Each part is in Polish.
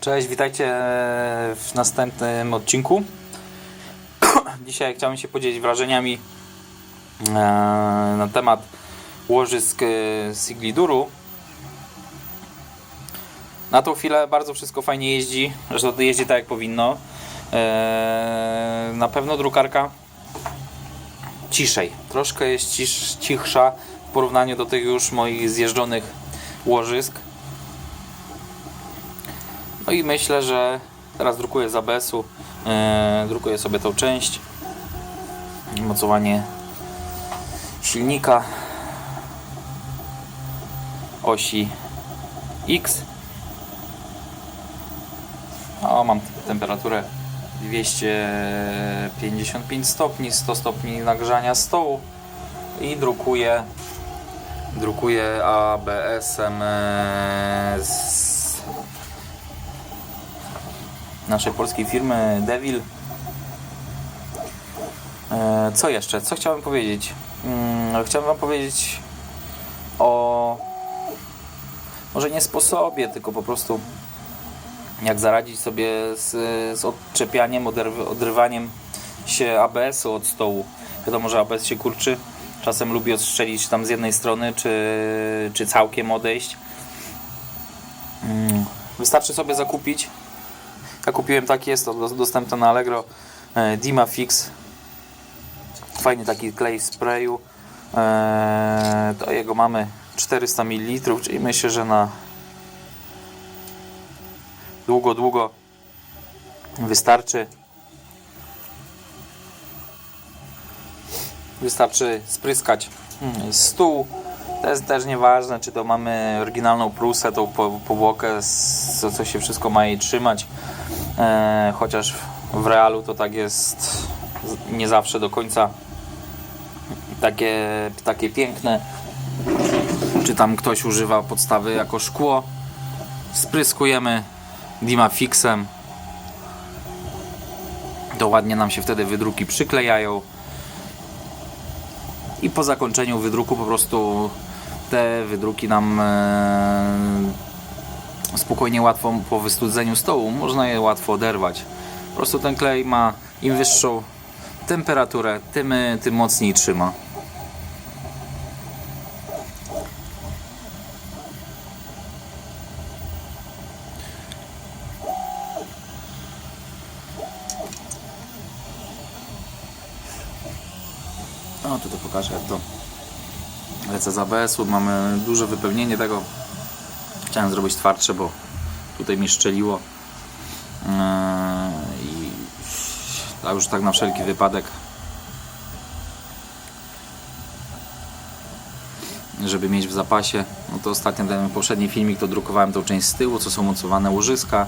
Cześć, witajcie w następnym odcinku. Dzisiaj chciałem się podzielić wrażeniami e, na temat łożysk e, Sigliduru. Na tą chwilę bardzo wszystko fajnie jeździ, zresztą jeździ tak jak powinno. E, Na pewno drukarka ciszej, troszkę jest cichsza w porównaniu do tych już moich zjeżdżonych łożysk. No i myślę, że teraz drukuję z ABS-u. e, drukuję sobie tą część. Mocowanie silnika. Osi X. O, mam temperaturę 255 stopni, 100 stopni nagrzania stołu i drukuję drukuję ABS-em e, z naszej polskiej firmy Devil. E, Co jeszcze? Co chciałem powiedzieć? Mm, Chciałem Wam powiedzieć o może nie sposobie, tylko po prostu jak zaradzić sobie z, z odczepianiem, odrywaniem się ABS-u od stołu. Wiadomo, że ABS się kurczy. Czasem lubi odstrzelić tam z jednej strony, czy, czy całkiem odejść. Mm, Wystarczy sobie zakupić ja kupiłem taki, jest to do- dostępne na Allegro e, Dima Fix. Fajny taki klej sprayu. E, to jego mamy 400 ml, czyli myślę, że na długo, długo wystarczy. Wystarczy spryskać mm, stół. To jest też nieważne, czy to mamy oryginalną prusę, tą po- powłokę, co się wszystko ma jej trzymać. E, chociaż w realu to tak jest nie zawsze do końca takie, takie piękne. Czy tam ktoś używa podstawy jako szkło. Spryskujemy Dimafixem. To ładnie nam się wtedy wydruki przyklejają. I po zakończeniu wydruku po prostu te wydruki nam e, spokojnie, łatwo po wystudzeniu stołu można je łatwo oderwać. Po prostu ten klej ma im wyższą temperaturę, tym, e, tym mocniej trzyma. O, tutaj pokażę jak to lecę z ABS-u. Mamy duże wypełnienie tego. Chciałem zrobić twardsze, bo tutaj mi szczeliło. Eee, I a już tak na wszelki wypadek. Żeby mieć w zapasie. No to ostatnio ten poprzedni filmik to drukowałem tą część z tyłu, co są mocowane łożyska.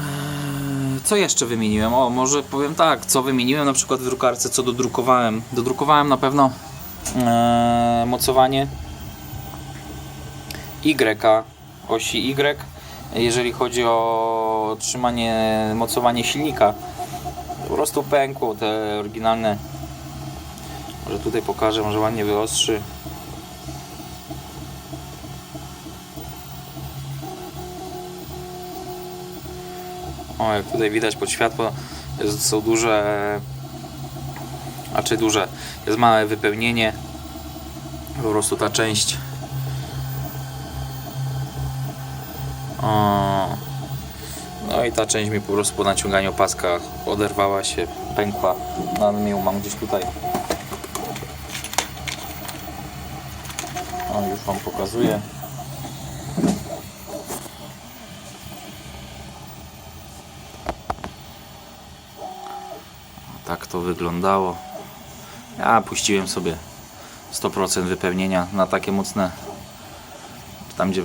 Eee, Co jeszcze wymieniłem? O, może powiem tak, co wymieniłem na przykład w drukarce, co dodrukowałem. Dodrukowałem na pewno eee, mocowanie Y, osi Y, jeżeli chodzi o trzymanie, mocowanie silnika. Po prostu pękło te oryginalne. Może tutaj pokażę, może ładnie wyostrzy. O, jak tutaj widać pod światło, jest, są duże, a czy duże, jest małe wypełnienie. Po prostu ta część O. No i ta część mi po prostu po naciąganiu paska oderwała się, pękła. No mi mam gdzieś tutaj. O, już Wam pokazuję. Tak to wyglądało. Ja puściłem sobie 100% wypełnienia na takie mocne tam gdzie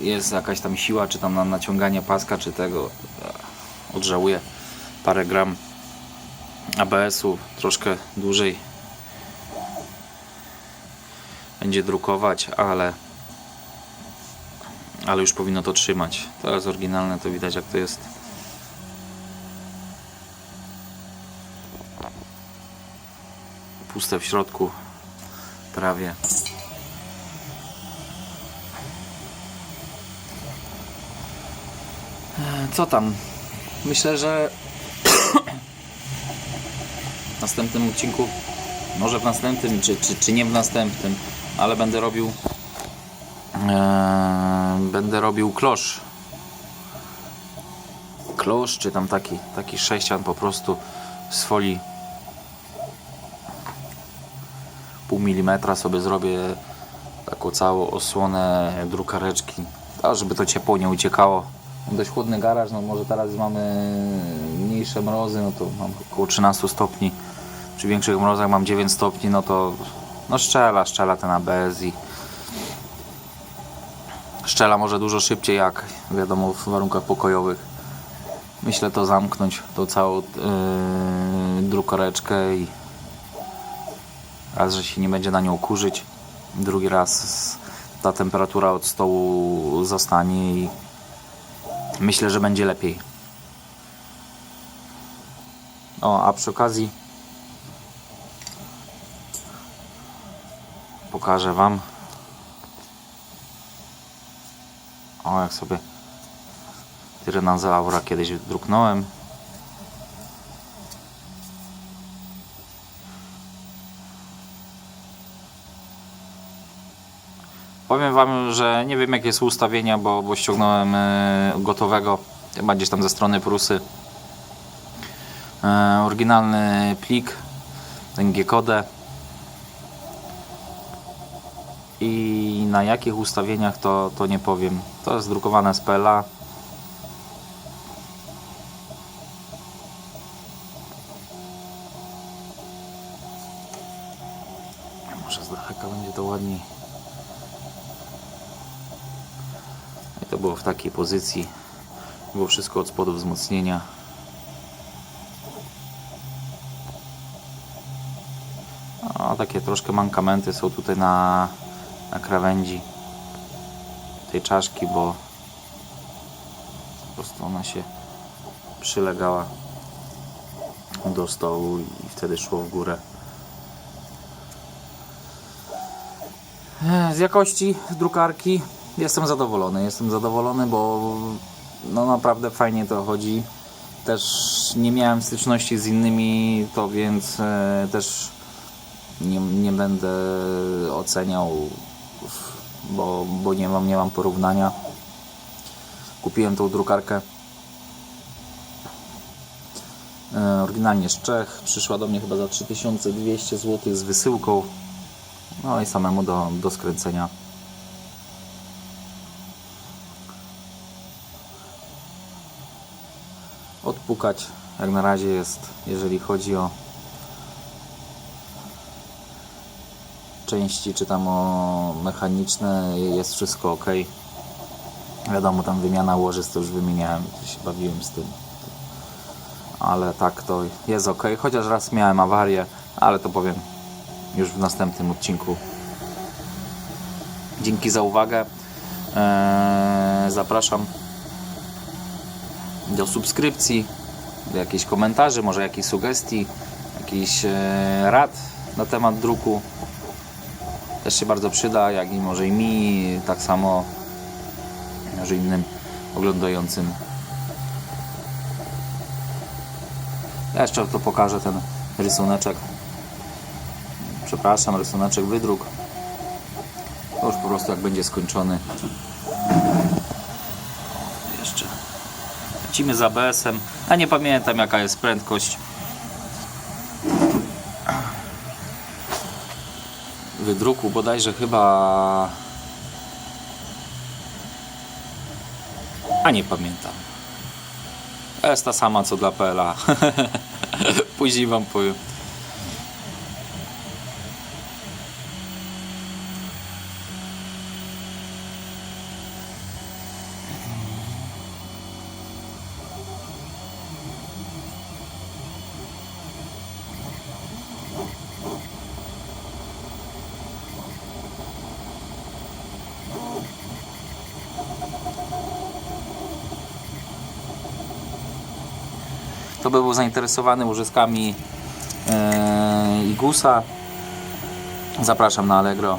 jest jakaś tam siła, czy tam na naciąganie paska, czy tego e, odżałuję parę gram ABS-u troszkę dłużej będzie drukować, ale ale już powinno to trzymać. Teraz oryginalne to widać jak to jest. Puste w środku prawie. Co tam? Myślę, że w następnym odcinku, może w następnym, czy, czy, czy nie w następnym, ale będę robił e, będę robił klosz klosz, czy tam taki, taki sześcian po prostu z folii pół milimetra sobie zrobię taką całą osłonę drukareczki, a żeby to ciepło nie uciekało. Dość chłodny garaż, no może teraz mamy mniejsze mrozy, no to mam około 13 stopni. Przy większych mrozach mam 9 stopni, no to no szczela, szczela ten ABS i szczela może dużo szybciej jak wiadomo w warunkach pokojowych. Myślę to zamknąć, tą całą yy, drukareczkę i raz, że się nie będzie na nią kurzyć, drugi raz ta temperatura od stołu zostanie i myślę, że będzie lepiej. O, a przy okazji pokażę Wam. O, jak sobie Tyrannosaura kiedyś druknąłem. Powiem Wam, że nie wiem jakie są ustawienia, bo, bo ściągnąłem e, gotowego, chyba gdzieś tam ze strony Prusy. E, oryginalny plik, ten G-kodę. I na jakich ustawieniach to, to nie powiem. To jest drukowane z PLA. Może z daleka będzie to ładniej. I to było w takiej pozycji. Było wszystko od spodu wzmocnienia. O, takie troszkę mankamenty są tutaj na, na krawędzi tej czaszki, bo po prostu ona się przylegała do stołu i wtedy szło w górę. E, Z jakości drukarki jestem zadowolony. Jestem zadowolony, bo no naprawdę fajnie to chodzi. Też nie miałem styczności z innymi, to więc e, też nie, nie będę oceniał, bo, bo nie, mam, nie mam porównania. Kupiłem tą drukarkę e, oryginalnie z Czech. Przyszła do mnie chyba za 3200 zł z wysyłką. No i samemu do, do skręcenia. Odpukać jak na razie jest, jeżeli chodzi o części, czy tam o mechaniczne, jest wszystko ok. Wiadomo, tam wymiana łożyc to już wymieniałem, się bawiłem z tym. Ale tak to jest ok. Chociaż raz miałem awarię, ale to powiem już w następnym odcinku. Dzięki za uwagę. Eee, zapraszam do subskrypcji, do jakichś komentarzy, może jakichś sugestii, jakichś e, rad na temat druku. Też się bardzo przyda, jak i może i mi, tak samo może innym oglądającym. Ja jeszcze to pokażę ten rysuneczek. Przepraszam, rysuneczek wydruk. To już po prostu jak będzie skończony. Jeszcze lecimy za ABS-em. A nie pamiętam jaka jest prędkość wydruku, bodajże chyba a nie pamiętam. Jest ta sama co dla PLA. Później wam powiem. Kto by był zainteresowany łożyskami e, Igusa, zapraszam na Allegro.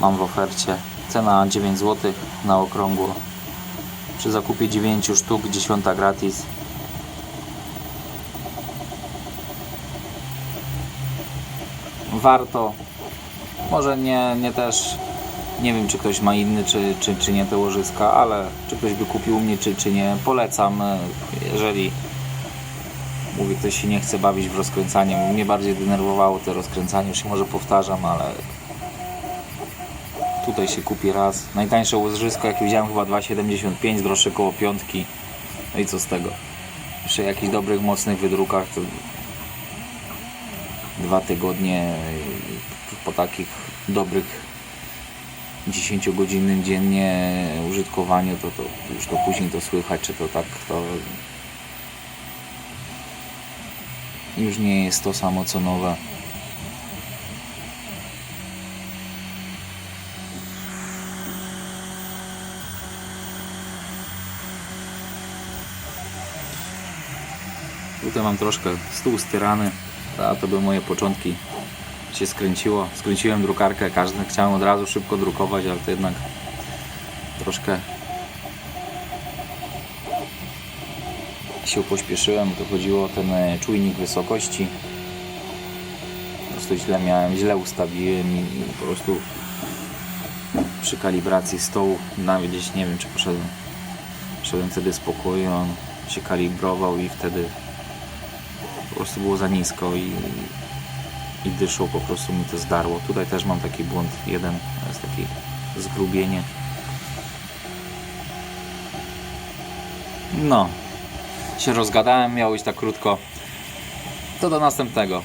Mam w ofercie. Cena 9 zł na okrągło. Przy zakupie 9 sztuk 10 gratis. Warto. Może nie, nie też. Nie wiem, czy ktoś ma inny, czy, czy, czy nie te łożyska, ale czy ktoś by kupił u mnie, czy, czy nie. Polecam, e, jeżeli mówię, ktoś się nie chce bawić w rozkręcanie. Mnie bardziej denerwowało to rozkręcanie, już się może powtarzam, ale tutaj się kupi raz. Najtańsze łożysko, jakie widziałem, chyba 2,75, droższe koło piątki. No i co z tego? Przy jakichś dobrych, mocnych wydrukach to dwa tygodnie y, po takich dobrych 10-godzinnym dziennie użytkowaniu, to, to już to później to słychać, czy to tak to już nie jest to samo co nowe. Tutaj mam troszkę stół styrany, a to były moje początki. Się skręciło, skręciłem drukarkę, każdy chciałem od razu szybko drukować, ale to jednak troszkę się pośpieszyłem, to chodziło o ten e, czujnik wysokości. Po prostu źle miałem, źle ustawiłem i, po prostu przy kalibracji stołu, nawet gdzieś nie wiem czy poszedłem, poszedłem wtedy z pokoju, on się kalibrował i wtedy po prostu było za nisko i, i dyszą po prostu mi to zdarło. Tutaj też mam taki błąd jeden, to jest takie zgrubienie. No, się rozgadałem, miało być tak krótko. To do następnego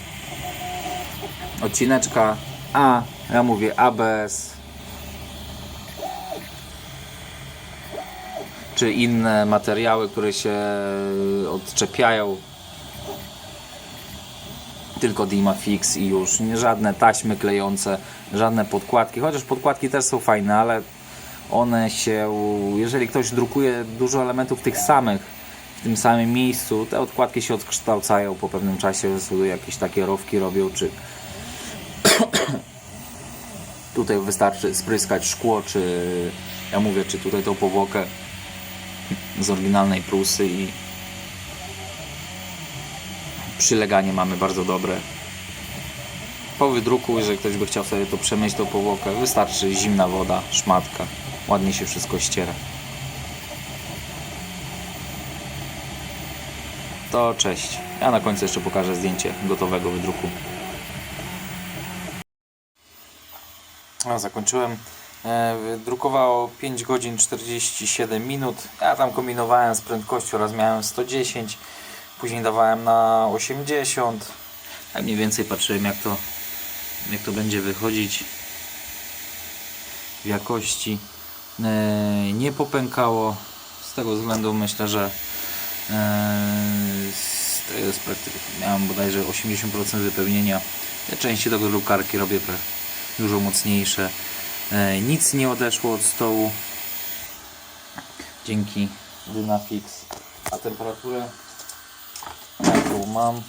odcineczka. A, ja mówię ABS. Czy inne materiały, które się odczepiają. Tylko Dimafix i już nie żadne taśmy klejące, żadne podkładki. Chociaż podkładki też są fajne, ale one się, jeżeli ktoś drukuje dużo elementów tych samych w tym samym miejscu, te odkładki się odkształcają po pewnym czasie, jakieś takie rowki robią, czy tutaj wystarczy spryskać szkło, czy ja mówię, czy tutaj tą powłokę z oryginalnej prusy i przyleganie mamy bardzo dobre. Po wydruku, jeżeli ktoś by chciał sobie to przemyć tą powłokę, wystarczy zimna woda, szmatka, ładnie się wszystko ściera. To cześć. Ja na końcu jeszcze pokażę zdjęcie gotowego wydruku. A, zakończyłem. E, Drukowało 5 godzin 47 minut. Ja tam kombinowałem z prędkością, raz miałem 110, później dawałem na 80. A mniej więcej patrzyłem jak to, jak to będzie wychodzić w jakości. E, Nie popękało. Z tego względu myślę, że Eee, to jest praktycznie, miałem bodajże 80% wypełnienia. Te części do drukarki robię dużo mocniejsze. Eee, nic nie odeszło od stołu dzięki Dynafix. A temperaturę jaką mam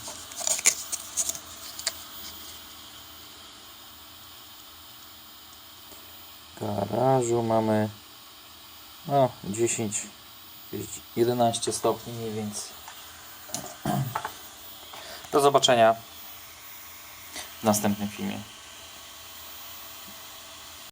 garażu mamy no 10 11 stopni mniej więcej. Do zobaczenia w następnym filmie.